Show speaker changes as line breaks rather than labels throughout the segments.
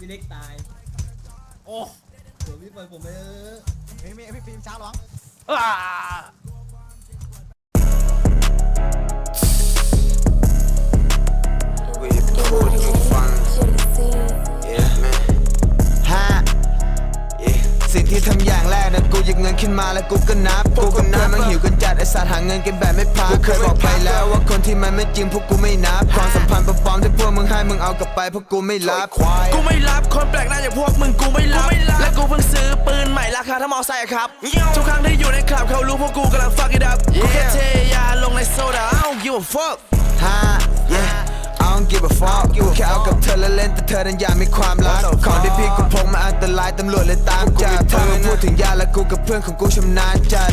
พี่เล็กตาย
โอ้
เดี๋ยวพี่ปล่อยผมไปเออ
พี่พี่พี่ฟิล์มช้าร้อง
อ่า
อย่างแรกนะกูหยิบเงินขึ้นมาแล้วกูก็นับกูกับเพื่อนมันหิวกันจัดไอสัตว์หาเงินกันแบบไม่พักกูเคยบอกไปแล้วว่าคนที่มันไม่จริงพวกกูไม่นับความสัมพันธ์ปลอมๆที่พวกมึงให้มึงเอากลับไปพวกกูไม่รับ
กูไม่รับคนแปลกหน้าอย่างพวกมึงกูไม่รับและกูเพิ่งซื้อปืนใหม่ราคาทั้งมอไซค์อะครับทุกครั้งที่อยู่ในคลับเขารู้พวกกูกำลัง fuck it up กูแค่เทยาลงในโซดา I don't give a fuck
ห้า yeah I don't give a fuck กูแค่เอากับเธอและเล่นแต่เธอนั้นอยากมีความรักของที่พี่กูพกมาอันตรายตำรวจเลยตามจับเธอมาพูดถึงยาและกูกับเพื่อนของกูชำนาญจัด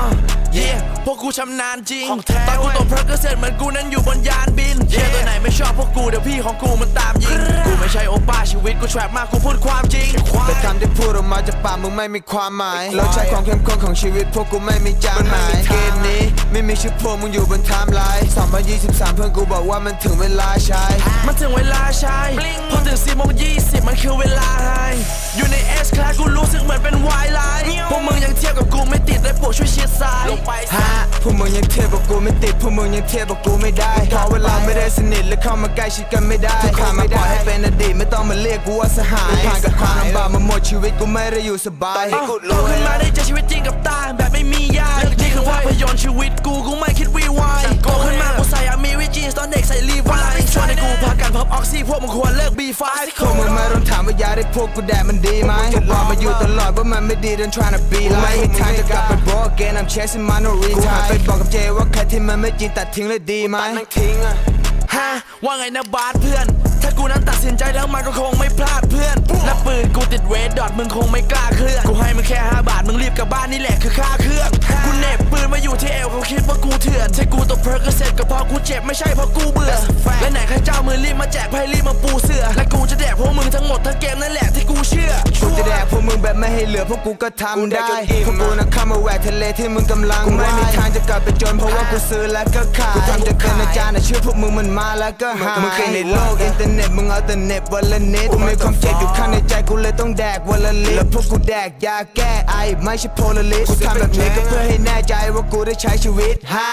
uh, yeah พวกกูชำนาญจริงตอนกูตกเพลิงก็เสร็จเหมือนกูนั้นอยู่บนยานบินเชียตัวไหนไม่ชอบพวกกูเดี๋ยวพี่ของกูมันตามยิงกูไม่ใช่โอป้าชี วิตกูแทรปมากกูพูดความจริง
แต่คำที่พูดออกมาจากปากมึงไม่มีความหมายรสชาติความเข้มข้นของชีวิตพวกกูไม่มีจางหายเกมนี้ไม่มีชื่อพวกมึงอยู่บนไทม์ไลน์2023 เพื่อนกูบอกว่ามันถึงเวลาใช้
มันถึงเวลาใช้พอถึง4โมง20 มันคือเวลาไฮอยู่ใน S คลาสกูรู้สึกเหมือนเป็นวายไลน์พวกมึงยังเทียบกับกูไม่ติดได้โปรดช่วยเชียร์ซ้ายลงไป
ฮะพวกมึงยังเทียบกับกูไม่ติดพวกมึงยังเทียบกับกูไม่ได้เพราะเวลาไม่ได้สนิทและเข้ามาใกล้ชิดกันไม่ได้ทุกความมาปล่อยให้เป็นอดีตไม่ต้องมาเรียกกูว่าสหายผ่านกับความลำบากมาหมดชีวิตกูไม่ได้อยู่สบาย
เอ้าโตขึ้นมาได้เจอชีวิตจริงกับตาแบบไม่มียานี่คือภาพยนตร์ชีวิตกูกูไม่คิดวีวายโตขึ้นมากูใส่อามีวิจีนตอนเด็กใส่รีวายชวนให้กูพากันพับออกซี่พวกมึงควรเลิกบีไฟ
พวกมึงไม่ต้องถามว่ายาได้พวกกูแดกมันดีไหมถูกบอกมาอยู่ตลอดว่ามันไม่ดี don't tryna be like ไม่มีทางจะกลับไป broke again I'm chasing my no retime กูหันไปบอกกับเจว่าใครที่มันไม่จริงตัดทิ้งเลยดีไหม
ทิ้งอะ
ฮะว่าไงนะบาสเพื่อน ถ้ากูนั้นตัดสินใจแล้วมันก็คงไม่พลาดเพื่อน และปืนกูติดเวดดอทมึงคงไม่กล้าเคลื่อนกูให้มึงแค่ 5 บาทมึงรีบกลับบ้านนี่แหละคือค่าเครื่องกูเหน็บปืนมาอยู่ที่เอวเขาคิดว่ากูเถื่อนใช่กูตกเพลิงก็เสร็จก็เพราะกูเจ็บไม่ใช่เพราะกูเบื่อและไหนใครเจ้ามือรีบมาแจกไพ่รีบมาปูเสื้อและกูจะแดกพวกมึงทั้งหมดทั้งเกมนั่นแหละที่กูเชื่อ
กูจะ แดกพวกมึงแบบไม่ให้เหลือพวกกูก็ทำได้พวกกูนะเข้ามาแหวกทะเลที่มึงกำลังกูไม่มีทางจะกลับไปจนเพราะว่ากูซื้อแล้วก็ขายกูทำจะเป็นอาจารย์แต่เชื่อพวกมึงมันมาแล้วก็หายมึงเคยในโลกอินเทอร์เน็ตมึงเอาแต่เน็ตวันละนิดกูมีความเจ็บอยู่ข้างในใจกูเลยต้องแดกวันละลิตรแล้วพวกกูแดกยาแก้ไอไม่ใช่โพลาริสกูทำแบบนี้ก็เพื่อให้แน่ใจว่ากูได้ใช้ชีวิตฮะ